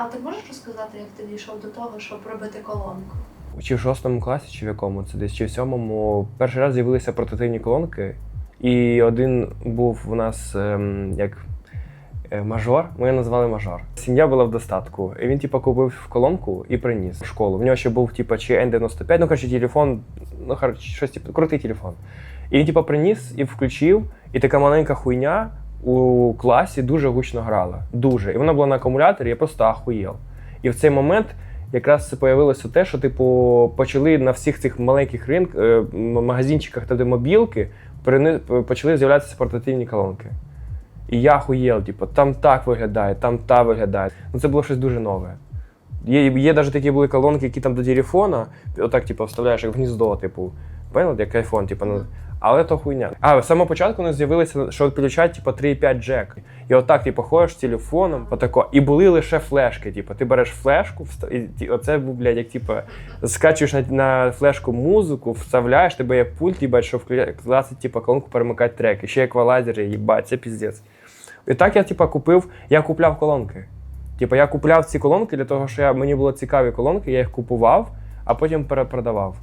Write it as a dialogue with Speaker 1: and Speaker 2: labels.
Speaker 1: А ти можеш розказати, як ти дійшов до того, щоб робити колонку?
Speaker 2: Чи в шостому класі, чи в якому це десь, чи в сьомому. Перший раз з'явилися портативні колонки, і один був у нас ем, як е, мажор, ми його назвали мажор. Сім'я була в достатку. І він, типу, купив колонку і приніс в школу. В нього ще був, типу, чи N95, ну коротше, телефон, ну щось типу, крутий телефон. І він, типу, приніс і включив, і така маленька хуйня у класі дуже гучно грала. Дуже. І вона була на акумуляторі, я просто ахуєл. І в цей момент якраз це появилося те, що, типу, почали на всіх цих маленьких ринк, е, магазинчиках, та де мобілки, почали з'являтися портативні колонки. І я хуєл, типу, там так виглядає, там та виглядає. Ну це було щось дуже нове. Є, є навіть такі були колонки, які там до телефона, отак, типу, вставляєш як в гніздо, типу. Понял, як айфон, типу. Але то хуйня. А з самого початку нас з'явилися, що підключають типу, 3,5 джек. І отак, типу, ходиш з телефоном, отако. І були лише флешки. Типу, ти береш флешку, і оце блядь, як типу, скачуєш на, на флешку музику, вставляєш, тебе є пульт, їбать, що класить, типу, колонку перемикати треки. Ще еквалайзери, їбать, це піздець. І так я, типу, купив, я купляв колонки. Типу, я купляв ці колонки для того, що я, мені було цікаві колонки, я їх купував, а потім перепродавав.